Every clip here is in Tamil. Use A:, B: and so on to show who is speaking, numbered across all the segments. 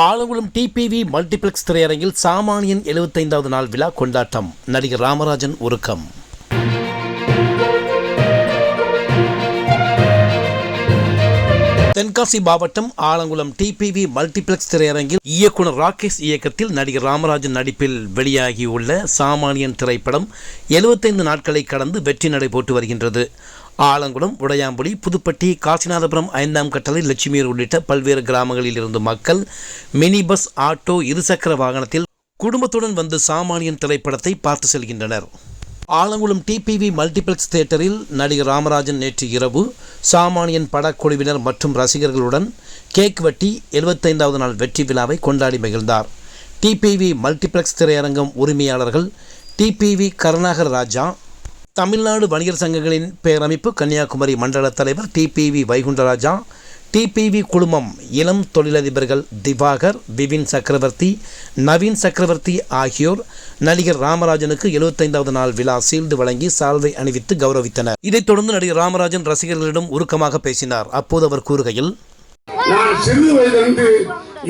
A: ஆலங்குளம் டிபிவி மல்டிபிளெக்ஸ் திரையரங்கில் சாமானியன் எழுபத்தைந்தாவது நாள் விழா கொண்டாட்டம். நடிகர் ராமராஜன் உருக்கம். தென்காசி மாவட்டம் ஆலங்குளம் டிபிவி மல்டிபிளெக்ஸ் திரையரங்கில் இயக்குனர் ராகேஷ் இயக்கத்தில் நடிகர் ராமராஜன் நடிப்பில் வெளியாகியுள்ள சாமானியன் திரைப்படம் 75 நாட்களை கடந்து வெற்றி நடை போட்டு வருகின்றது. ஆலங்குளம் உடையாம்புலி புதுப்பட்டி காசிநாதபுரம் ஐந்தாம் கட்டளை லட்சுமியர் உள்ளிட்ட பல்வேறு கிராமங்களில் இருந்து மக்கள் மினி பஸ் ஆட்டோ இருசக்கர வாகனத்தில் குடும்பத்துடன் வந்து சாமானியன் திரைப்படத்தை பார்த்து செல்கின்றனர். ஆலங்குளம் டிபிவி மல்டிபிளெக்ஸ் தியேட்டரில் நடிகர் ராமராஜன் நேற்று இரவு சாமானியன் படக்குழுவினர் மற்றும் ரசிகர்களுடன் கேக் வெட்டி எழுபத்தைந்தாவது நாள் வெற்றி விழாவை கொண்டாடி மகிழ்ந்தார். டிபிவி மல்டிபிளெக்ஸ் திரையரங்கம் உரிமையாளர்கள் டிபிவி கருணாகர் ராஜா தமிழ்நாடு வணிகர் சங்கங்களின் பேரமைப்பு கன்னியாகுமரி மண்டல தலைவர் டிபிவி வைகுண்டராஜா டிபிவி குழுமம் இளம் தொழிலதிபர்கள் திவாகர் விபின் சக்கரவர்த்தி நவீன் சக்கரவர்த்தி ஆகியோர் நடிகர் ராமராஜனுக்கு 75வது நாள் விழா சீல்டு வழங்கி சால்வை அணிவித்து கௌரவித்தனர். இதைத் தொடர்ந்து நடிகர் ராமராஜன் ரசிகர்களிடம் உருக்கமாக பேசினார். அப்போது அவர் கூறுகையில்
B: நான் சிறு வயதிலிருந்து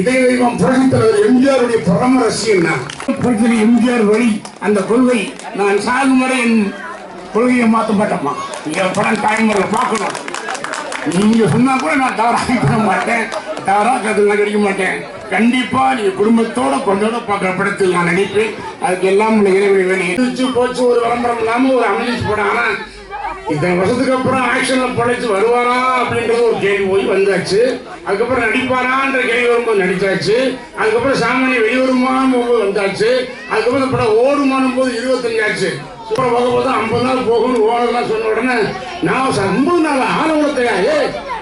B: இதய தெய்வம் புரட்சித் தலைவர் எம்ஜிஆருடைய பரம ரசிகன் நான். புரட்சி எம்ஜிஆர் வழி அந்த கொள்கை நான் சாகும் வரை என் கொள்கையை மாற்ற மாட்டோமா நீங்கள் படம் தாய்மொழியில் பார்க்கணும். நீங்கள் சொன்னால் கூட நான் தவறாக பண்ண மாட்டேன். தவறாக கருத்து நான் கிடைக்க மாட்டேன். கண்டிப்பாக நீங்கள் குடும்பத்தோட கொண்டோட பார்க்குற படத்தில் நான் நினைப்பேன் அதுக்கு எல்லாம் உள்ள இறைவனை வேணும். போச்சு ஒரு விளம்பரம் இல்லாமல் ஒரு அமளிச்சு படம் ஆனால் இத்தனை வருஷத்துக்கு அப்புறம் ஆக்ஷன்ல படைச்சு வருவாரா அப்படின்றது ஒரு கேள்வி போய் வந்தாச்சு. அதுக்கப்புறம் நடிப்பாரான்ற கேள்வி வரும்போது நடிச்சாச்சு. அதுக்கப்புறம் சாமானிய வெளிவருமான்னு போது வந்தாச்சு. அதுக்கப்புறம் படம் ஓடுமானும் போது இருபத்தஞ்சாச்சு. அப்புறம் போக போது ஐம்பது நாள் போகணும் ஓடலாம் சொன்ன உடனே நான் ஐம்பது நாள் ஆலவலத்தையா ஏ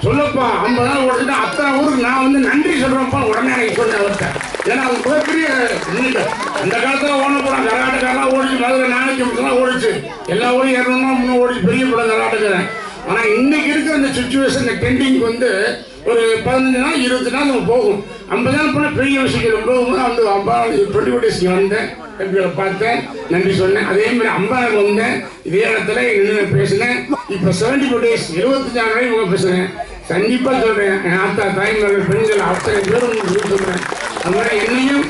B: சொல்லப்பா ஐம்பது நாள் ஓடிச்சுட்டு அத்தனை ஊருக்கு நான் வந்து நன்றி சொல்றேன்ப்பா உடனே எனக்கு சொன்னேன் அவர்கிட்ட. ஏன்னா அது மிகப்பெரிய இது. அந்த காலத்துல ஓட போறான் கர்நாடகாலாம் ஓடிச்சு மதுரை நாளைக்கு மட்டும் ஓடிச்சு. எல்லா ஊரும் இரநூறுவா முன்னே ஓடிச்சு பெரிய படம் கர்நாடகா ஆனா இன்னைக்கு இருக்கிற இந்த சுச்சுவேஷன் இந்த டெண்டிங் வந்து ஒரு பதினஞ்சு நாள் இருபத்தி நாள் நம்ம போகும். அம்பதான் நாள் போனால் பெரிய விஷயம் போகும்போது அந்த ஐம்பது டுவெண்ட்டி ஃபோர் டேஸ்க்கு வந்தேன் தம்பிகளை பார்த்தேன். நன்றி சொன்னேன். அதே மாதிரி ஐம்பது வந்தேன் இதே இடத்துல நின்று பேசினேன். இப்போ செவன்டி ஃபோர் டேஸ் இருபத்தஞ்சாயிரம் வரை இவங்க பேசுறேன். கண்டிப்பாக சொல்றேன். என் ஆத்தா தாய்மார்கள் பெண்கள் அத்தனை பேரும் உங்களுக்கு சொல்றேன். அது மாதிரி என்னையும்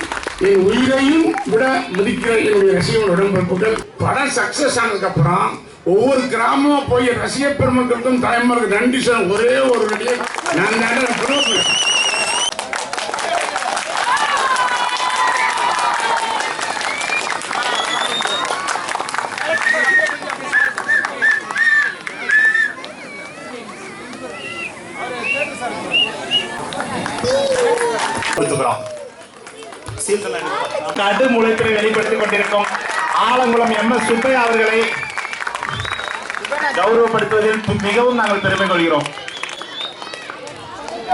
B: என் உயிரையும் விட மதிக்கிற என்னுடைய ரசிகர்கள் உடம்பிறப்புகள் படம் சக்சஸ் ஆனதுக்கு அப்புறம் ஒவ்வொரு கிராமமும் போய் ரசிக பெருமக்களுக்கும் தாய்மார்களுக்கு நன்றி சொல்ல ஒரே ஒரு நடிகர் நான் தான்
C: கொடுத்துக்கிறோம். நடு வெளிப்படுத்திக் கொண்டிருக்கும் ஆலங்குளம் எம் எஸ் சுப்பையா அவர்களை கௌரவப்படுத்துவதில் மிகவும் நாங்கள் பெருமை கொள்கிறோம்.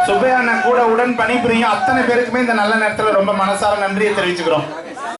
C: சுப்பையா கூட உடன் பணிபுரியும் அத்தனை பேருக்குமே இந்த நல்ல நேரத்தில் ரொம்ப மனசார நன்றியை தெரிவிச்சுக்கிறோம்.